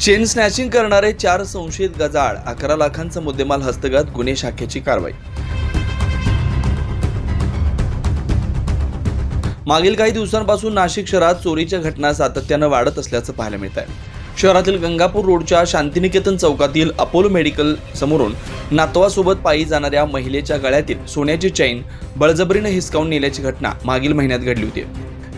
Chain snatching करणारे चार संशयित गजाळ अकरा लाखांचा मुद्देमाल हस्तगत गुन्हे शाखेची कारवाई. मागील काही दिवसांपासून नाशिक शहरात चोरीच्या घटना सातत्यानं वाढत असल्याचं पाहायला मिळत आहे शहरातील गंगापूर रोडच्या शांतिनिकेतन चौकातील अपोलो मेडिकल समोरून नातवासोबत पायी जाणाऱ्या महिलेच्या गळ्यातील सोन्याची चैन बळजबरीनं हिसकावून नेल्याची घटना मागील महिन्यात घडली होती.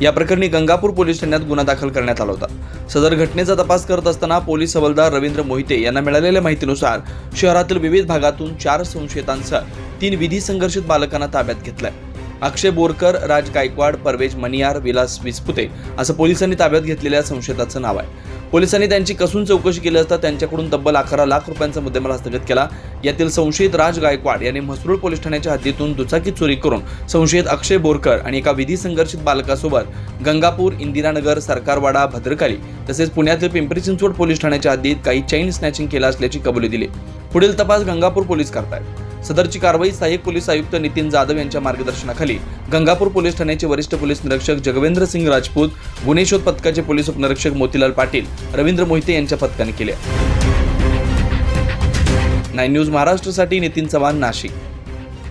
या प्रकरणी गंगापूर पोलीस ठाण्यात गुन्हा दाखल करण्यात आला होता. सदर घटनेचा तपास करत असताना पोलीस हवालदार रवींद्र मोहिते यांना मिळालेल्या माहितीनुसार शहरातील विविध भागातून चार संशयितांसह तीन विधी संघर्षित बालकांना ताब्यात घेतलंय. अक्षय बोरकर राज गायकवाड परवेज मनियार विलास विस्पुते असं पोलिसांनी ताब्यात घेतलेल्या संशयिताचं नाव आहे. पोलिसांनी त्यांची कसून चौकशी केली असता त्यांच्याकडून तब्बल अकरा लाख रुपयांचा मुद्देमाल हस्तगत केला. यातील संशयित राज गायकवाड यांनी म्हसरूळ पोलीस ठाण्याच्या हद्दीतून दुचाकी चोरी करून संशयित अक्षय बोरकर आणि एका विधी संघर्षित बालकासोबत गंगापूर इंदिरानगर सरकारवाडा भद्रकाली तसेच पुण्यातील पिंपरी चिंचवड पोलीस ठाण्याच्या हद्दीत काही चैन स्नॅचिंग केलं असल्याची कबुली दिली. पुढील तपास गंगापूर पोलीस करतायत. सदरची कारवाई सहाय्यक पोलीस आयुक्त नितीन जाधव यांच्या मार्गदर्शनाखाली. गंगापूर पोलीस ठाण्याचे वरिष्ठ पोलीस निरीक्षक जगवेंद्र सिंग राजपूत गुन्हे शोध पथकाचे पोलीस उपनिरीक्षक मोतीलाल पाटील रवींद्र मोहिते यांच्या पथकाने केले. नाईन न्यूज महाराष्ट्रासाठी नितीन चव्हाण नाशिक.